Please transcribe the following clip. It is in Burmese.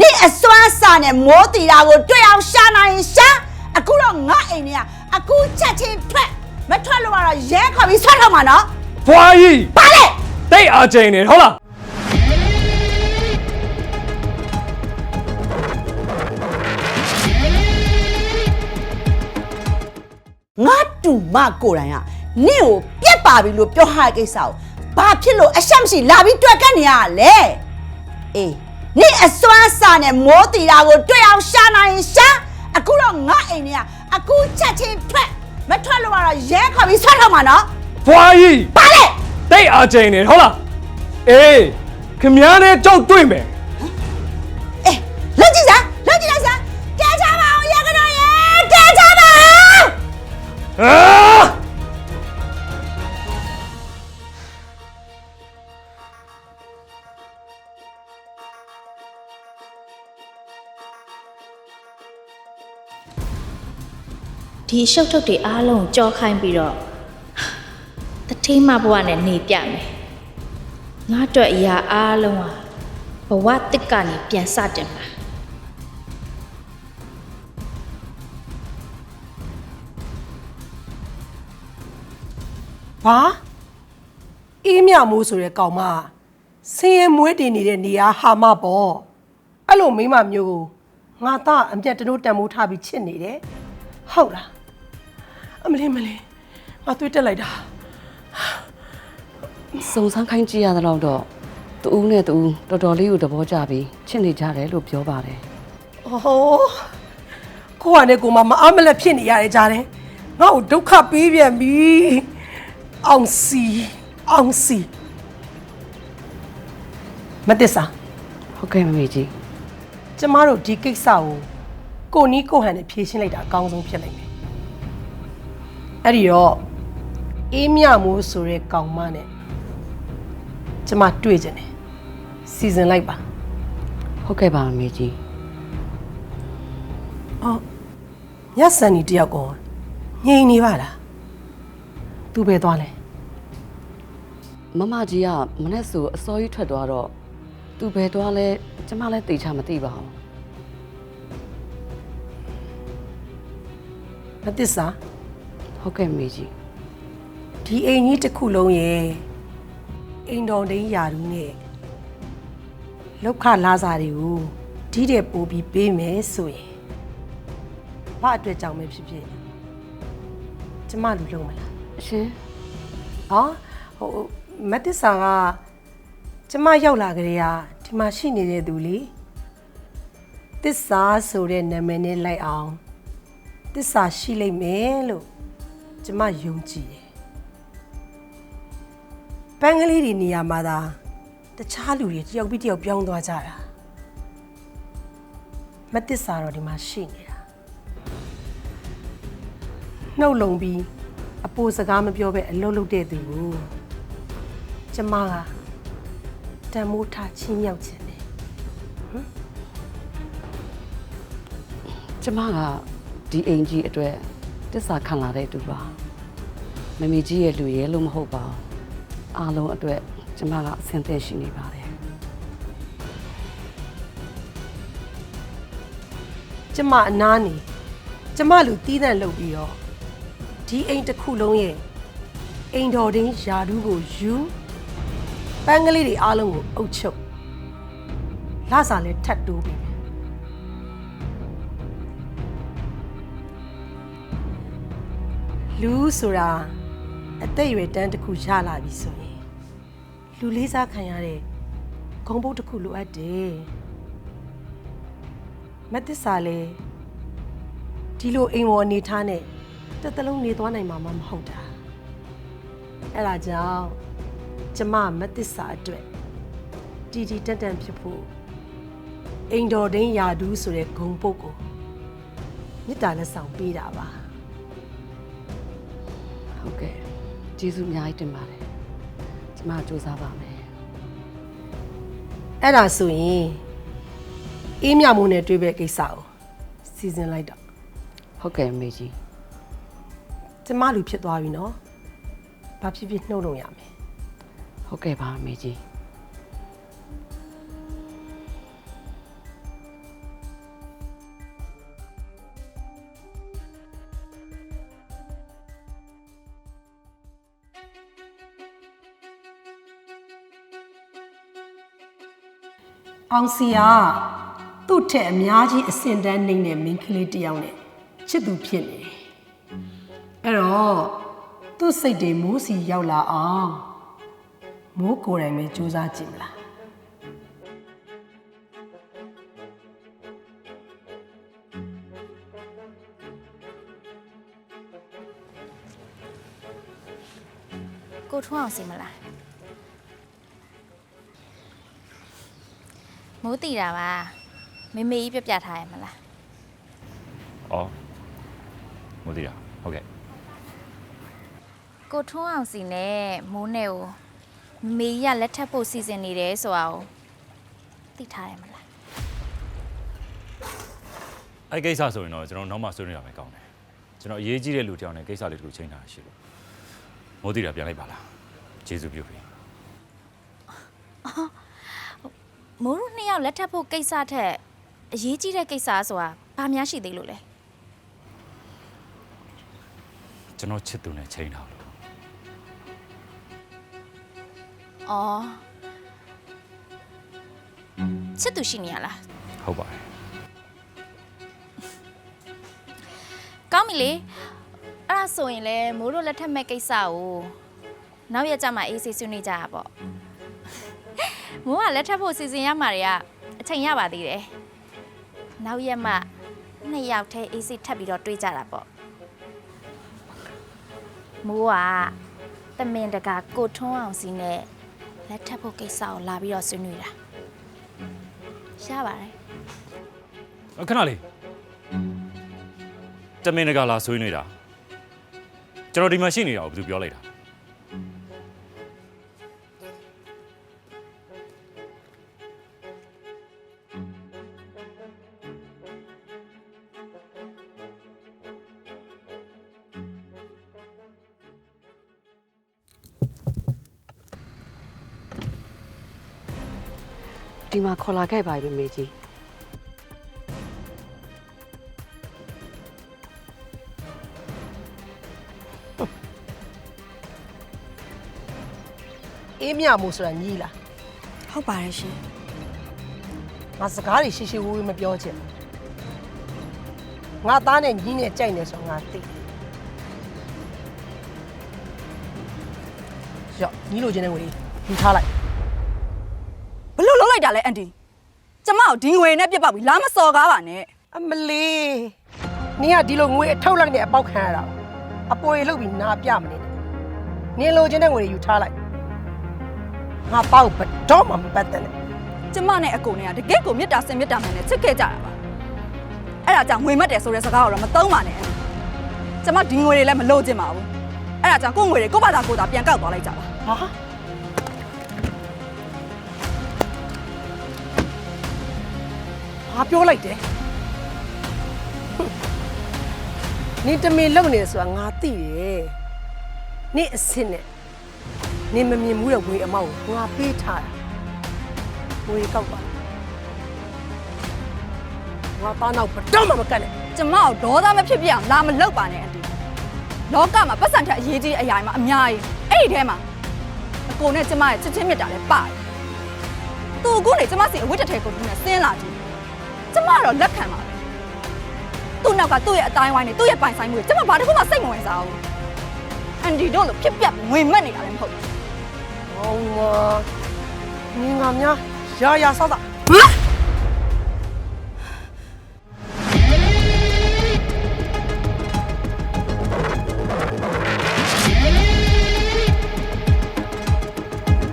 နေအစွမ်းစာနဲ့မိုးတီတာကိုတွေ့အောင်ရှာနိုင်ရှာအခုတော့ငါအိမ်ထဲကအခုချက်ချင်းထွက်မထွက်လို့ကတော့ရဲခေါ်ပြီးဆွတ်ထောက်မှာနော်ဖွာကြီးပါလေတိတ်အားကျင်းနေဟုတ်လားငါတူမကိုယ်တိုင်ကနင့်ကိုပြက်ပါပြီလို့ပြောဟာကိစ္စကိုဘာဖြစ်လို့အရှက်မရှိလာပြီးတွေ့ကတ်နေရလဲအေး နေအစွမ်းစာနဲ့မိုးတီတာကိုတွေ့အောင်ရှာနိုင်ရှာအခုတော့ငါအိမ်ထဲကအခုချက်ချင်းထွက်မထွက်လို့ကတော့ရဲခေါ်ပြီးဆွတ်ထောက်မှာနော်ဖွာကြီးပါလေတိတ်အားကျိန်နေဟုတ်လားအေးခမည်းနဲ့ကြောက်တွေ့မယ် ဒီရှုပ်ထုတ်တွေအားလုံးကိုကြောခိုင်းပြီးတော့တထိမဘဝနဲ့နေပြမယ်ငါအတွက်အရာအားလုံးဟာဘဝတစ်ကနေပြန်စတင်ပါဘာအေးမြမိုးဆိုတဲ့ကောင်မဆင်းရဲမွေးတည်နေတဲ့နေရာဟာမပေါ့အဲ့လိုမိန်းမမျိုးကိုငါသားအမျက်တနိုးတန်မိုးထားပြီးချစ်နေတယ်ဟုတ်လား အမလေးမလေးငါသွေးတက်လိုက်တာစုံစမ်းခိုင်းကြည့်ရတဲ့တော့တော့တူဦးနဲ့တူဦးတော်တော်လေးကိုသဘောကျပြီးချစ်နေကြတယ်လို့ပြောပါတယ်အိုးကိုကနဲ့ကိုမမအားမလက်ဖြစ်နေရတယ်ကြားတယ်ငါ့ကိုဒုက္ခပေးပြန်ပြီအောင်စီအောင်စီမတစ္ဆာဟုတ်ကဲ့မမေကြီးကျမတို့ဒီကိစ္စကိုကိုနီးကိုဟန်နဲ့ဖြေရှင်းလိုက်တာအကောင်းဆုံးဖြစ်နိုင်မယ် အဲ့ဒီတော့အေးမြမိုးဆိုတဲ့ကောင်မနဲ့ကျမတွေ့ကြတယ်စီစဉ်လိုက်ပါဟုတ်ကဲ့ပါမမေကြီးအော်ညဆန်နီတယောက်ကောငြိမ်နေပါလားသူပဲသွားလဲမမကြီးကမနဲ့ဆိုအစောကြီးထွက်သွားတော့သူဘယ်သွားလဲကျမလည်းသိချာမသိပါဘူးမသစ္စာ ဟုတ်ကဲ့မမေကြီးဒီအိမ်ကြီးတစ်ခုလုံးရဲ့အိမ်တော်တိန်ယာလူနဲ့လောက်ခလာစားတွေကိုဒီတဲ့ပို့ပြီးပေးမယ်ဆိုရင်ဘာအတွက်ကြောင့်ပဲဖြစ်ဖြစ်ကျမလူလုံးမလားအရှင်ဟောဟိုမတ်တစ္ဆာကကျမရောက်လာကြတဲ့ဟာဒီမှာရှိနေတဲ့သူလေတစ္ဆာဆိုတဲ့နာမည်နဲ့လိုက်အောင်တစ္ဆာရှိလိမ့်မယ်လို့ ကျမယုံကြည်တယ်ပန်းကလေးတွေနေရာမှာသာတခြားလူတွေတယောက်ပြီးတယောက်ပြောင်းသွားကြတာမတ်တစ္ဆာတော့ဒီမှာရှိနေတာနှုတ်လုံပြီးအပိုစကားမပြောပဲအလုပ်လုပ်တဲ့သူကိုကျမကတန်မိုးထားချင်းမြောက်ခြင်းတယ်ကျမကဒီအိမ်ကြီးအတွက် တစ္ဆာခံလာတဲ့သူပါမမေကြီးရဲ့လူရဲလို့မဟုတ်ပါဘူးအားလုံးအတွက်ကျမကအဆင်သင့်ရှိနေပါတယ်ကျမအနားနေကျမလူတီးတန့်လုပ်ပြီးတော့ဒီအိမ်တစ်ခုလုံးရဲ့အိမ်တော်တင်းယာဒူးကိုယူပန်းကလေးတွေအားလုံးကိုအုပ်ချုပ်လာစားလဲထတ်တိုးပြီ လူဆိုတာအသက်အရွယ်တန်းတစ်ခုရလာပြီဆိုရင်လူလေးစားခံရတဲ့ဂုံပုတ်တစ်ခုလိုအပ်တယ်မက်သစ္စာလဲဒီလိုအိမ်ဝေါ်အနေထားနဲ့တစ်သလုံးနေသွားနိုင်မှာမဟုတ်တာအဲ့ဒါကြောင့်ကျမမက်သစ္စာအတွက်တီတီတန်တန်ဖြစ်ဖို့အိမ်တော်ဒင်းယာဒူးဆိုတဲ့ဂုံပုတ်ကိုမေတ္တာလက်ဆောင်ပေးတာပါ ဟုတ်ကဲ့ကျေးဇူးအများကြီးတင်ပါတယ်ကျမစူးစမ်းပါမယ်အဲ့ဒါဆိုရင်အေးမြမှုနဲ့တွေ့ပဲကိစ္စကိုစီစဉ်လိုက်တော့ဟုတ်ကဲ့အမေကြီးကျမလူဖြစ်သွားပြီနော်ဘာဖြစ်ဖြစ်နှုတ်လို့ရမယ်ဟုတ်ကဲ့ပါအမေကြီး အောင်စီကသူ့ထက်အများကြီးအစင်တန်းနေတဲ့မိန်းကလေးတစ်ယောက်နဲ့ချစ်သူဖြစ်နေတယ်အဲ့တော့သူ့စိတ်တွေမိုးစီရောက်လာအောင်မိုးကိုယ်တိုင်ပဲစူးစမ်းကြည့်မလားကိုထွန်းအောင်စီမလား မိုးတီတာပါမေမေကြီးပြပြထားရမလား။အော်။မိုးတီတာ။ဟုတ်ကဲ့ကိုထွန်းအောင်စီနဲ့မိုးနဲ့ကိုမေမေကြီးကလက်ထပ်ဖို့စီစဉ်နေတယ်ဆိုတာကိုသိထားရမလား။အဲ့ကိစ္စဆိုရင်တော့ကျွန်တော်နောက်မှဆွေးနွေးရမယ်ကောင်းတယ်။ကျွန်တော်အရေးကြီးတဲ့လူတစ်ယောက်နဲ့ကိစ္စလေးတစ်ခုချိန်ထားရှိလို့မိုးတီတာပြန်လိုက်ပါလား။ကျေးဇူးပြုပြီ မိုးတို့နှစ်ယောက်လက်ထပ်ဖို့ကိစ္စထက်အရေးကြီးတဲ့ကိစ္စဆိုတာဘာများရှိသေးလို့လဲ။ကျွန်တော်ချစ်သူနဲ့ချိန်ထားလို့အော်ချစ်သူရှိနေရလားဟုတ်ပါတယ်ကောင်းပြီလေအဲ့ဒါဆိုရင်လေမိုးတို့လက်ထပ်မဲ့ကိစ္စကိုနောက်ရက်ကျမှအေးဆေးဆွေးနွေးကြရပေါ့ မိုးကလက်ထပ်ဖို့စီစဉ်ရမှာတွေကအချိန်ရပါသေးတယ်နောက်ရက်မှနှစ်ယောက်တည်းအေးဆေးထပ်ပြီးတော့တွေးကြတာပေါ့မိုးကတမင်တကာကိုထွန်းအောင်စီနဲ့လက်ထပ်ဖို့ကိစ္စကိုလာပြီးတော့ဆွေးနွေးတာရပါတယ်။အခဏလေး။တမင်တကာလာဆွေးနွေးတာ။ကျွန်တော်ဒီမှာရှိနေတာကိုဘယ်သူပြောလိုက်တာ ဒီမှာခေါ်လာခဲ့ပါပြီမေကြီးအေးမြမို့ဆိုတာညီးလားဟုတ်ပါတယ်ရှင်ငါစကားတွေရှိရှိဝေးဝေးမပြောချင်ဘူးငါသားနဲ့ညီးနဲ့ကြိုက်နေဆိုငါသိရော့ညီးလိုချင်တဲ့ငွေလေးယူထားလိုက်ဘ လို့လုံးလိုက်တာလဲအန်တီကျမကိုဒီငွေနဲ့ပြစ်ပောက်ပြီးလာမစော်ကားပါနဲ့အမလီနင်ကဒီလိုငွေအထောက်လိုက်နဲ့အပေါက်ခံရတာကိုအပေါ်ရလုပ်ပြီးနာပြမနေနဲ့နင်လိုချင်တဲ့ငွေတွေယူထားလိုက်ငါပေါ့ဘတော့မှမပတ်သက်နဲ့ကျမနဲ့အကိုနဲ့ကတကယ့်ကိုမေတ္တာဆင်မေတ္တာမှန်နဲ့ချစ်ခဲ့ကြတာပါအဲ့ဒါကြောင့်ငွေမတ်တယ်ဆိုတဲ့စကားကိုတော့မသုံးပါနဲ့အန်တီကျမဒီငွေတွေလည်းမလိုချင်ပါဘူးအဲ့ဒါကြောင့်ကိုယ့်ငွေတွေကိုယ့်ဘာသာကိုယ်သာပြန်ကောက်သွားလိုက်ကြပါဟာ ဟာပြောလိုက်တယ်ဟွန်းနင်တမင်လုံနေဆိုတာငါသိတယ်နင်အစ်စ်နဲ့နင်မမြင်ဘူးတဲ့ဝေအမောက်ကိုငါပေးထားတာဝေကောက်ပါငါသားနောက်ဘတော့မှမကတ်နဲ့ကျမကိုဒေါသမဖြစ်ပြအောင်လာမလောက်ပါနဲ့အန်တီလောကမှာပတ်စံထက်အရေးကြီးအရာတွေမှာအများကြီးအဲ့ဒီထဲမှာအကိုနဲ့ကျမရဲ့ချစ်ချင်းမြတ်တာလည်းပါတယ်သူအခုနေကျမစီအဝတ်တစ်ထည်ကိုသူနဲ့ဆင်းလာကြည့် ကျမကတော့လက်ခံပါပဲသူ့နောက်ကသူ့ရဲ့အတိုင်းဝိုင်းနဲ့သူ့ရဲ့ပိုင်ဆိုင်မှုတွေကျမဘာတစ်ခုမှစိတ်မဝင်စားဘူးအန်တီတို့လိုဖြစ်ပြက်ဝင်မက်နေတာလည်းမဟုတ်ဘူးဟောင်းမနင်ငါများရာရာဆောက်တာဟမ်